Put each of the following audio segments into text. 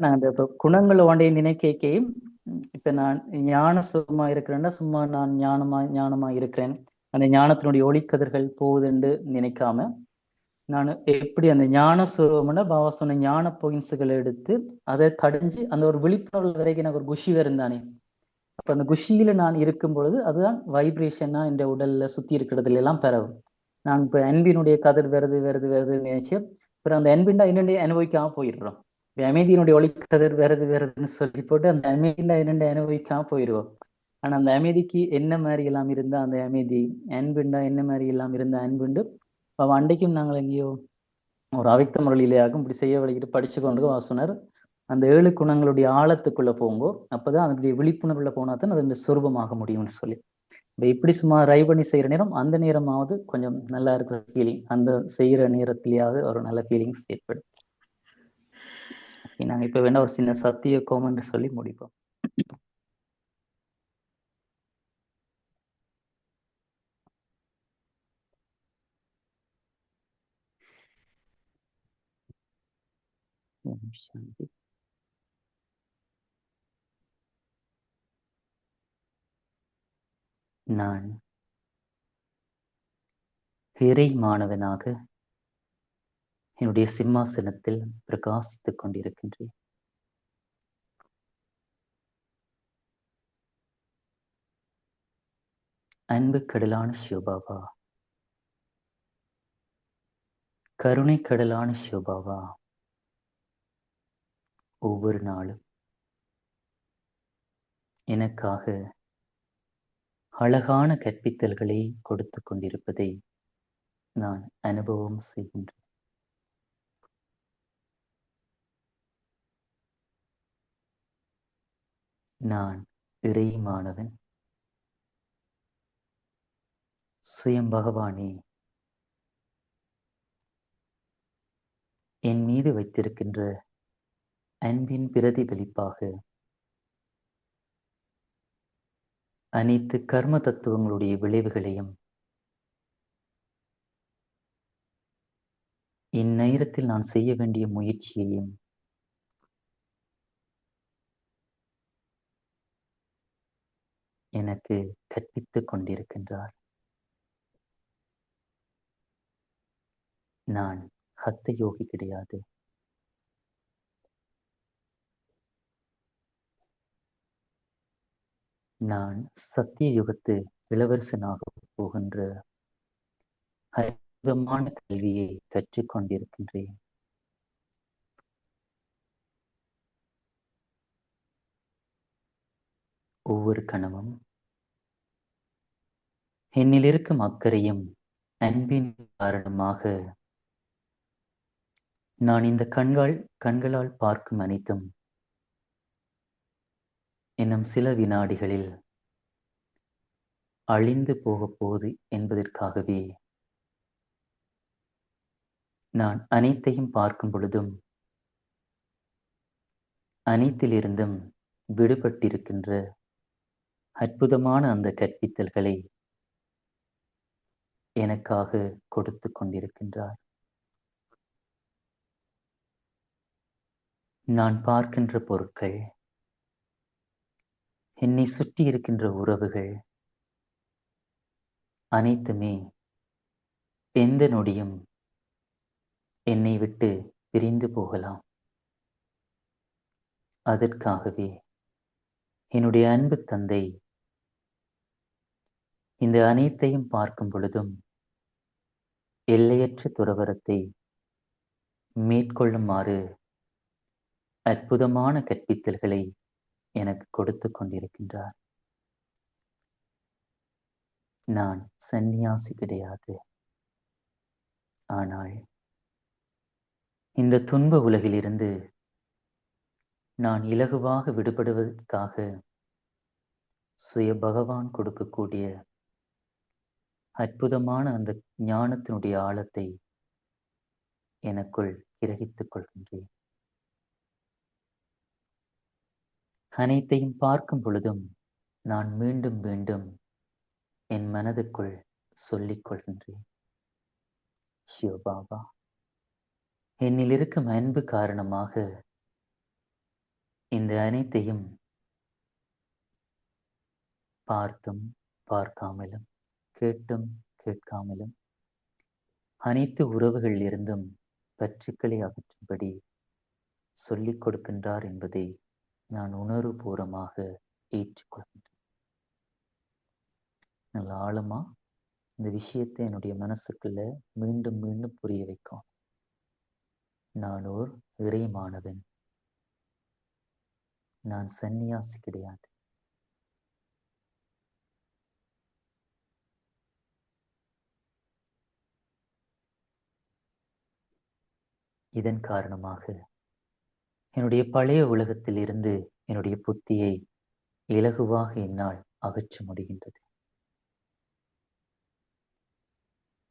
நான் அந்த குணங்களை ஒன்றை நினைக்கையும் இப்ப நான் ஞான சுகமா இருக்கிறேன்னா சும்மா நான் ஞானமா ஞானமா இருக்கிறேன். அந்த ஞானத்தினுடைய ஒளிக்கதிர்கள் போகுதுன்னு நினைக்காம நான் எப்படி அந்த ஞான சுரூபம்னா பாபா சொன்ன ஞான பாயிண்ட்ஸுகளை எடுத்து அதை கடைஞ்சு அந்த ஒரு விழிப்புணர்வு வரைக்கும் எனக்கு ஒரு குஷி இருந்தானே அப்ப அந்த குஷியில நான் இருக்கும் பொழுது அதுதான் வைப்ரேஷனா இந்த உடல்ல சுத்தி இருக்கிறதுல எல்லாம் பெறவும் நான் இப்ப அன்பினுடைய கதிர் வருது வருது வருது நினைச்சு அப்புறம் அந்த அன்பின்டா என்னென்ன அனுபவிக்காம போயிடுறோம். அமைதியினுடைய ஒளிக்கதிர் வருது வருதுன்னு சொல்லி போட்டு அந்த அமைதியில என்னென்ன அனுபவிக்காம போயிடுவோம் ஆனா அந்த அமைதிக்கு என்ன மாதிரி எல்லாம் இருந்தா அந்த அமைதி? அன்புண்டா என்ன மாதிரி எல்லாம் இருந்த அன்புண்டு? அவ அண்டைக்கும் நாங்கள் எங்கேயோ ஒரு அவைத்த முறையிலேயாகும் இப்படி செய்ய வழிகிட்டு படிச்சு கொண்டு வாசனர் அந்த ஏழு குணங்களுடைய ஆழத்துக்குள்ள போங்கோ அப்பதான் அதனுடைய விழிப்புணர்வுல போனா தான் அது சொரூபமாக முடியும்னு சொல்லி. இப்ப இப்படி சும்மா ரை பண்ணி செய்யற நேரம் அந்த நேரமாவது கொஞ்சம் நல்லா இருக்கிற ஃபீலிங் அந்த செய்யற நேரத்திலேயாவது ஒரு நல்ல ஃபீலிங்ஸ் ஏற்படும். நாங்க இப்ப வேணா ஒரு சின்ன சத்திய கோமன்னு சொல்லி முடிப்போம். சாந்தி. நான் இறை மாணவனாக என்னுடைய சிம்மாசனத்தில் பிரகாசித்துக் கொண்டிருக்கின்றேன். அன்பு கடலான சிவபாபா கருணை கடலான சிவபாபா ஒவ்வொரு நாளும் எனக்காக அழகான கற்பித்தல்களை கொடுத்து கொண்டிருப்பதை நான் அனுபவம் செய்கின்றேன். நான் இறையுமானவன் சுயம் பகவானே என் மீது வைத்திருக்கின்ற அன்பின் பிரதிபலிப்பாக அனைத்து கர்ம தத்துவங்களுடைய விளைவுகளையும் இந்நேரத்தில் நான் செய்ய வேண்டிய முயற்சியையும் எனக்கு கற்பித்துக் கொண்டிருக்கின்றார். நான் ஹத்த யோகி கிடையாது. நான் சத்திய யுகத்து இளவரசனாக போகின்ற அற்புதமான கல்வியை கற்றுக்கொண்டிருக்கின்றேன் ஒவ்வொரு கணமும். என்னில் இருக்கும் அக்கறையும் அன்பின் காரணமாக நான் இந்த கண்கள் கண்களால் பார்க்கும் அனைத்தும் இன்னும் சில வினாடிகளில் அழிந்து போகப் போகுது என்பதற்காகவே நான் அனைத்தையும் பார்க்கும் பொழுதும் அனைத்திலிருந்தும் விடுபட்டிருக்கின்ற அற்புதமான அந்த கற்பித்தல்களை எனக்காக கொடுத்து கொண்டிருக்கின்றார். நான் பார்க்கின்ற பொருட்கள் என்னை சுற்றி இருக்கின்ற உறவுகள் அனைத்துமே எந்த நொடியும் என்னை விட்டு பிரிந்து போகலாம். அதற்காகவே என்னுடைய அன்பு தந்தை இந்த அனைத்தையும் பார்க்கும் பொழுதும் எல்லையற்ற துறவரத்தை மேற்கொள்ளுமாறு அற்புதமான கற்பித்தல்களை எனக்கு கொடுத்து கொண்டிருக்கின்றார். நான் சந்நியாசி கிடையாது. ஆனால் இந்த துன்ப உலகிலிருந்து நான் இலகுவாக விடுபடுவதற்காக சுய பகவான் கொடுக்கக்கூடிய அற்புதமான அந்த ஞானத்தினுடைய ஆழத்தை எனக்குள் கிரகித்துக் கொள்கின்றேன். அனைத்தையும் பார்க்கும் பொழுதும் நான் மீண்டும் மீண்டும் என் மனதுக்குள் சொல்லிக் கொள்கின்றேன். சிவபாபா என்னில் இருக்கும் அன்பு காரணமாக இந்த அனைத்தையும் பார்த்தும் பார்க்காமலும் கேட்டும் கேட்காமலும் அனைத்து உறவுகள் இருந்தும் பற்றுக்களை அகற்றும்படி சொல்லிக் கொடுக்கின்றார் என்பதை நான் உணர்வுபூர்வமாக ஏற்றுக்கொள்கின்றேன். நல்ல ஆழமா இந்த விஷயத்தை என்னுடைய மனசுக்குள்ள மீண்டும் மீண்டும் புரிய வைக்கும். நான் ஓர் இறைமானவன் நான் சன்னியாசி கிடையாது இதன் காரணமாக. என்னுடைய பழைய உலகத்தில் இருந்து என்னுடைய புத்தியை இலகுவாக என்னால் அகற்ற முடிகின்றது.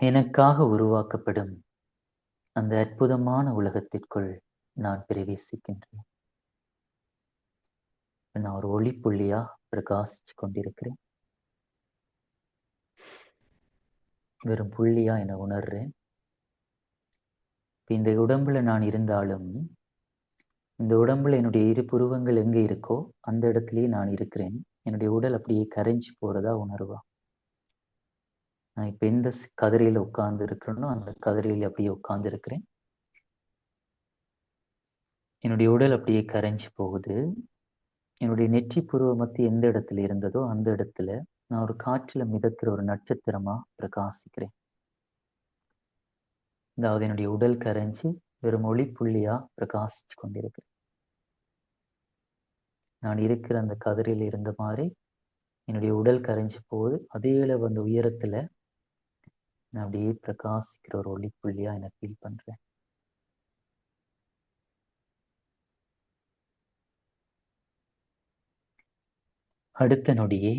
எனக்காக உருவாக்கப்படும் அந்த அற்புதமான உலகத்திற்குள் நான் பிரவேசிக்கின்றேன். நான் ஒரு ஒளி புள்ளியா பிரகாசிச்சு கொண்டிருக்கிறேன். வெறும் புள்ளியா என உணர்றேன். இந்த உடம்புல நான் இருந்தாலும் இந்த உடம்புல என்னுடைய இரு புருவங்கள் எங்க இருக்கோ அந்த இடத்துலயே நான் இருக்கிறேன். என்னுடைய உடல் அப்படியே கரைஞ்சு போறதா உணர்வா? நான் இப்ப எந்த கதிரையில உட்கார்ந்து இருக்கிறேனோ அந்த கதிரையில அப்படியே உட்கார்ந்து இருக்கிறேன் என்னுடைய உடல் அப்படியே கரைஞ்சு போகுது. என்னுடைய நெற்றி புருவம் மத்தி எந்த இடத்துல இருந்ததோ அந்த இடத்துல நான் ஒரு காற்றுல மிதக்கிற ஒரு நட்சத்திரமா பிரகாசிக்கிறேன். அதாவது என்னுடைய உடல் கரைஞ்சி வெறும் ஒளி புள்ளியா பிரகாசிச்சு கொண்டிருக்கு நான் இருக்கிற அந்த கதிரில் இருந்த மாதிரி என்னுடைய உடல் கரைஞ்சி போது அதே அளவு அந்த உயரத்துல நான் அப்படியே பிரகாசிக்கிற ஒரு ஒளி புள்ளியா என்ன ஃபீல் பண்றேன். அடுத்த நொடியே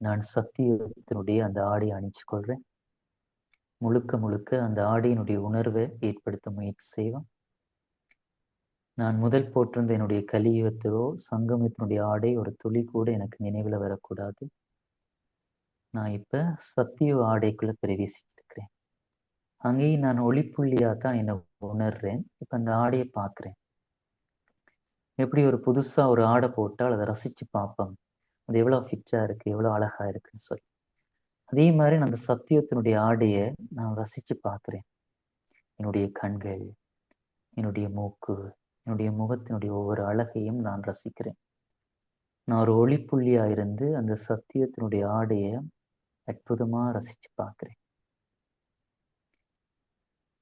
நான் சத்தியத்தினுடைய அந்த ஆடை அணிச்சு கொள்றேன். முழுக்க முழுக்க அந்த ஆடையினுடைய உணர்வை ஏற்படுத்த முயற்சி செய்வேன் நான் முதல் போட்டிருந்த என்னுடைய கலியுகத்திலோ சங்கமத்தினுடைய ஆடை ஒரு துளி கூட எனக்கு நினைவில் வரக்கூடாது. நான் இப்ப சத்திய ஆடைக்குள்ள பிரவேசிச்சிருக்கிறேன் அங்கேயும் நான் ஒளிப்புள்ளியா தான் என்னை உணர்றேன். இப்ப அந்த ஆடையை பார்க்குறேன். எப்படி ஒரு புதுசா ஒரு ஆடை போட்டால் அதை ரசிச்சு பார்ப்போம். அது எவ்வளவு ஃபிட்டா இருக்கு எவ்வளவு அழகா இருக்குன்னு சொல்லி. அதே மாதிரி நான் அந்த சத்தியத்தினுடைய ஆடையை நான் ரசிச்சு பார்க்குறேன். என்னுடைய கண்கள் என்னுடைய மூக்கு என்னுடைய முகத்தினுடைய ஒவ்வொரு அழகையும் நான் ரசிக்கிறேன். நான் ஒரு ஒளிப்புள்ளியா இருந்து அந்த சத்தியத்தினுடைய ஆடையை அற்புதமாக ரசிச்சு பார்க்கிறேன்.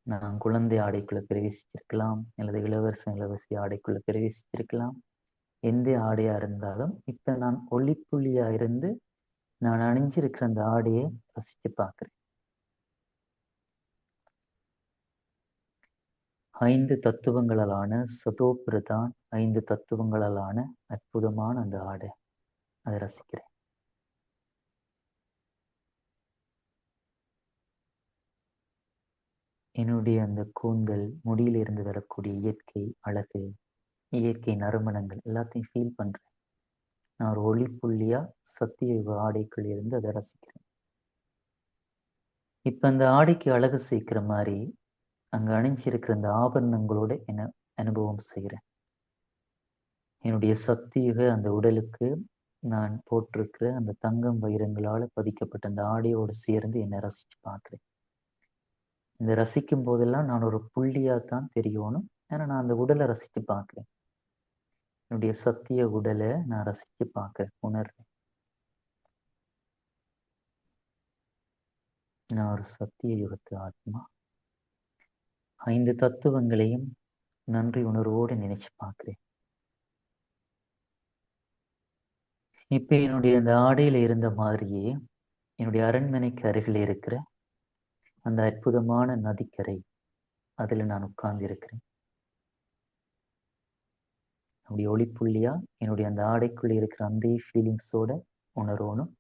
நான் குழந்தை ஆடைக்குள்ள பிரவேசிச்சிருக்கலாம் அல்லது இளவரசன் இளவரசி ஆடைக்குள்ள பிரவேசிச்சிருக்கலாம் எந்த ஆடையாக இருந்தாலும் இப்போ நான் ஒளிப்புள்ளியா இருந்து நான் அணிஞ்சிருக்கிற அந்த ஆடையை ரசிச்சு பார்க்கிறேன். ஐந்து தத்துவங்களாலான சதோபிரதான் ஐந்து தத்துவங்களாலான அற்புதமான அந்த ஆடை. அதை ரசிக்கிறேன். என்னுடைய அந்த கூந்தல் முடியிலிருந்து வரக்கூடிய இயற்கை அழகு இயற்கை நறுமணங்கள் எல்லாத்தையும் ஃபீல் பண்றேன். நான் ஒரு ஒளி புள்ளியா சத்திய யுக ஆடைக்குள் இருந்து அதை ரசிக்கிறேன். இப்ப அந்த ஆடைக்கு அழகு சேர்க்கிற மாதிரி அங்க அணிஞ்சிருக்கிற அந்த ஆபரணங்களோட என்ன அனுபவம் செய்கிறேன். என்னுடைய சத்தியுக அந்த உடலுக்கு நான் போட்டிருக்கிற அந்த தங்கம் வைரங்களால பதிக்கப்பட்ட அந்த ஆடையோடு சேர்ந்து என்னை ரசிச்சு பார்க்குறேன். இந்த ரசிக்கும் போதெல்லாம் நான் ஒரு புள்ளியா தான் தெரியணும் ஏன்னா நான் அந்த உடலை ரசிச்சு பார்க்குறேன். என்னுடைய சத்திய உடலை நான் ரசிச்சு பார்க்கிறேன் உணர்றேன். நான் ஒரு சத்திய யுகத்து ஆத்மா. ஐந்து தத்துவங்களையும் நன்றி உணர்வோடு நினைச்சு பார்க்கிறேன். இப்ப என்னுடைய அந்த ஆடையில இருந்த மாதிரியே என்னுடைய அரண்மனைக்கு அருகில் இருக்கிற அந்த அற்புதமான நதிக்கரை அதுல நான் உட்கார்ந்து இருக்கிறேன் என்னுடைய ஒளிப்புள்ளியா என்னுடைய அந்த ஆடைக்குள்ளே இருக்கிற அந்த ஃபீலிங்ஸோட உணரணும்.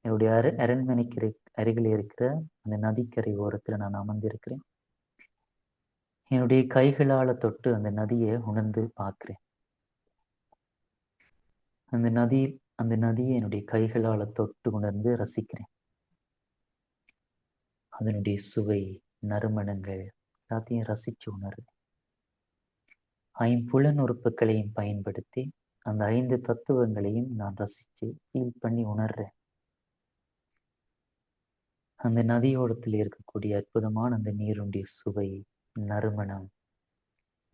என்னுடைய அர அரண்மனைக்கு அருகில் இருக்கிற அந்த நதிக்கரை ஓரத்துல நான் அமர்ந்திருக்கிறேன். என்னுடைய கைகளால தொட்டு அந்த நதியை உணர்ந்து பார்க்கிறேன். அந்த நதி அந்த நதியை என்னுடைய கைகளால தொட்டு உணர்ந்து ரசிக்கிறேன். அதனுடைய சுவை நறுமணங்கள் எல்லாத்தையும் ரசிச்சு உணர்றேன் ஐம்புலன் உறுப்புகளையும் பயன்படுத்தி அந்த ஐந்து தத்துவங்களையும் நான் ரசிச்சு ஃபீல் பண்ணி உணர்றேன். அந்த நதியோரத்தில் இருக்கக்கூடிய அற்புதமான அந்த நீருடைய சுவை நறுமணம்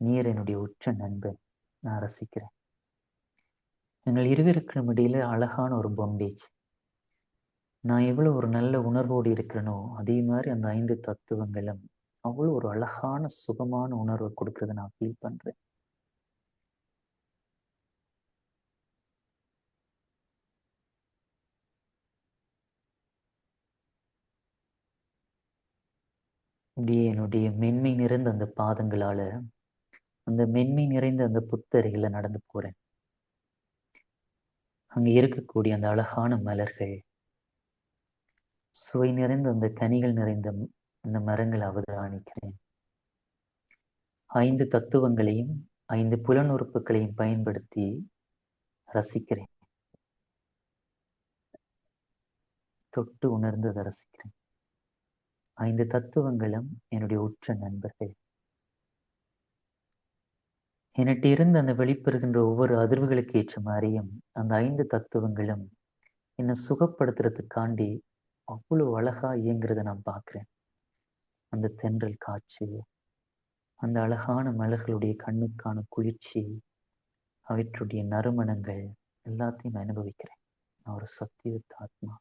நீர் என்னுடைய உற்ற நண்பன் நான் ரசிக்கிறேன். எங்கள் இருவருக்கும் இடையில அழகான ஒரு பொண்டேஜ் நான் எவ்வளவு ஒரு நல்ல உணர்வோடு இருக்கிறேனோ அதே மாதிரி அந்த ஐந்து தத்துவங்களும் அவ்வளோ ஒரு அழகான சுகமான உணர்வை கொடுக்கறத நான் ஃபீல் பண்றேன். இப்படியே என்னுடைய மென்மை நிறைந்த அந்த பாதங்களால அந்த மென்மை நிறைந்த அந்த புத்தரைகளை நடந்து போறேன். அங்க இருக்கக்கூடிய அந்த அழகான மலர்கள் சுவை நிறைந்த அந்த கனிகள் நிறைந்த அந்த மரங்களை அவதானிக்கிறேன். ஐந்து தத்துவங்களையும் ஐந்து புலனுறுப்புகளையும் பயன்படுத்தி ரசிக்கிறேன். தொட்டு உணர்ந்து அதை ரசிக்கிறேன். ஐந்து தத்துவங்களும் என்னுடைய உற்ற நண்பர்கள். என்னட்டு இருந்து அந்த வெளிப்பெறுகின்ற ஒவ்வொரு அதிர்வுகளுக்கு ஏற்ற மாதிரியும் அந்த ஐந்து தத்துவங்களும் என்னை சுகப்படுத்துறதுக்காண்டி அவ்வளவு அழகா இயங்குறத நான் பார்க்குறேன். அந்த தென்றல் காற்று அந்த அழகான மலர்களுடைய கண்ணுக்கான குளிர்ச்சி அவற்றுடைய நறுமணங்கள் எல்லாத்தையும் அனுபவிக்கிறேன். நான் ஒரு சத்தியுத்த ஆத்மா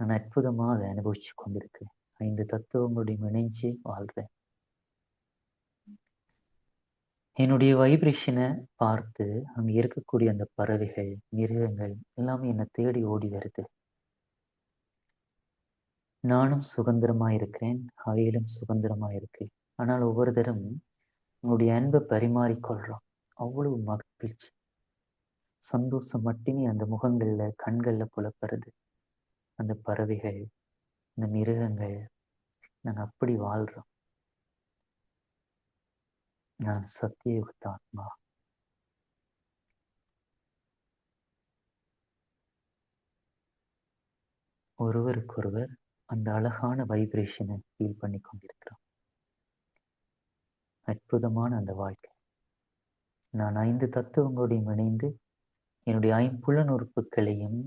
நான் அற்புதமா அதை அனுபவிச்சு கொண்டிருக்கிறேன். ஐந்து தத்துவங்களுடைய இணைஞ்சு வாழ்றேன் என்னுடைய வைப்ரேஷனை பார்த்து அங்க இருக்கக்கூடிய அந்த பறவைகள் மிருகங்கள் எல்லாமே என்னை தேடி ஓடி வருது. நானும் சுதந்திரமா இருக்கிறேன் அவையிலும் சுதந்திரமா இருக்கு. ஆனால் ஒவ்வொரு தரம் உங்களுடைய அன்பை பரிமாறிக்கொள்றோம். அவ்வளவு மகிழ்ச்சி. சந்தோஷம் மட்டுமே அந்த முகங்கள்ல கண்கள்ல புலப்படுறது அந்த பறவைகள் இந்த மிருகங்கள் நாங்க அப்படி வாழ்றோம். நான் சத்தியயுக்த ஆத்மா. ஒருவருக்கொருவர் அந்த அழகான வைப்ரேஷனை ஃபீல் பண்ணி கொண்டிருக்கிறோம். அற்புதமான அந்த வாழ்க்கை. நான் ஐந்து தத்துவங்களோடையும் இணைந்து என்னுடைய ஐம்புலன் உறுப்புகளையும்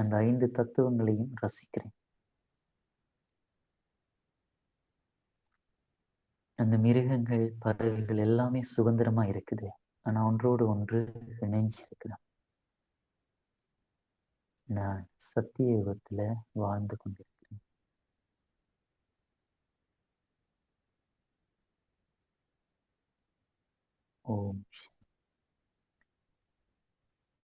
அந்த ஐந்து தத்துவங்களையும் ரசிக்கிறேன். அந்த மிருகங்கள் பறவைகள் எல்லாமே சுதந்திரமா இருக்குது. ஆனா ஒன்றோடு ஒன்று இணைஞ்சு நான் சத்திய யுகத்துல வாழ்ந்து கொண்டிருக்கிறேன். ஓம்